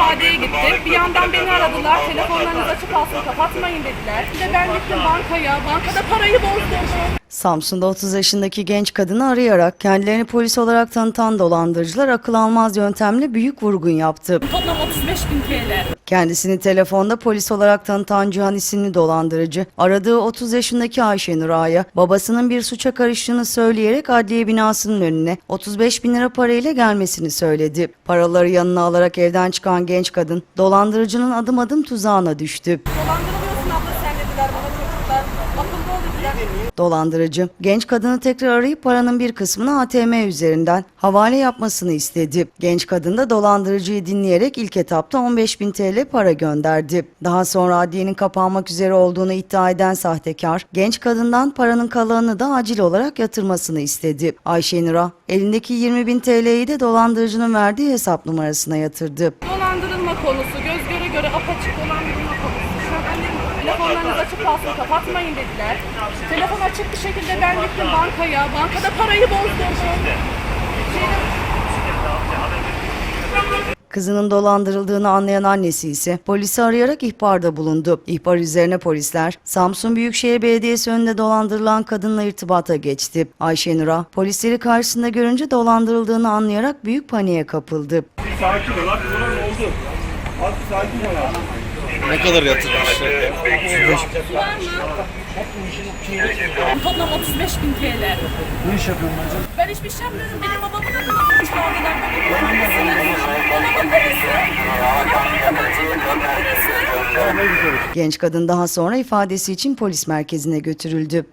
ifadeye gittik. Bir yandan beni aradılar. Telefonlarınız açık kalsın kapatmayın dediler. Bir de ben gittim bankaya. Bankada parayı bozdurdum. Samsun'da 30 yaşındaki genç kadını arayarak kendilerini polis olarak tanıtan dolandırıcılar akıl almaz yöntemle büyük vurgun yaptı. Toplam 35 bin TL. Kendisini telefonda polis olarak tanıtan Cihan isimli dolandırıcı, aradığı 30 yaşındaki Ayşe Nuray'a babasının bir suça karıştığını söyleyerek adliye binasının önüne 35 bin lira parayla gelmesini söyledi. Paraları yanına alarak evden çıkan genç kadın, dolandırıcının adım adım tuzağına düştü. Dolandırılıyorsun Dolandırıcı, genç kadını tekrar arayıp paranın bir kısmını ATM üzerinden havale yapmasını istedi. Genç kadın da dolandırıcıyı dinleyerek ilk etapta 15 bin TL para gönderdi. Daha sonra adliyenin kapanmak üzere olduğunu iddia eden sahtekar, genç kadından paranın kalanını da acil olarak yatırmasını istedi. Ayşe Nura, elindeki 20 bin TL'yi de dolandırıcının verdiği hesap numarasına yatırdı. Dolandırılma konusu göz göre göre apaçık dolandırılma konusu. Şu an annem telefonlarınız açık kalsın kapatmayın dediler. Telefon açık bir şekilde ben gittim bankaya. Bankada parayı bozdurdum. Şeyde- Kızının dolandırıldığını anlayan annesi ise polisi arayarak ihbarda bulundu. İhbar üzerine polisler Samsun Büyükşehir Belediyesi önünde dolandırılan kadınla irtibata geçti. Ayşe Nur'a polisleri karşısında görünce dolandırıldığını anlayarak büyük paniğe kapıldı. Sakin ol oldu. Abi sakin ol abi. Ne kadar yatırmışlar? Toplam 35 bin TL. Ne iş yapıyorsun hocam? Ben hiçbir şey yapmıyorum. Benim. Babamın parası. Babamın parası. Genç kadın daha sonra ifadesi için polis merkezine götürüldü.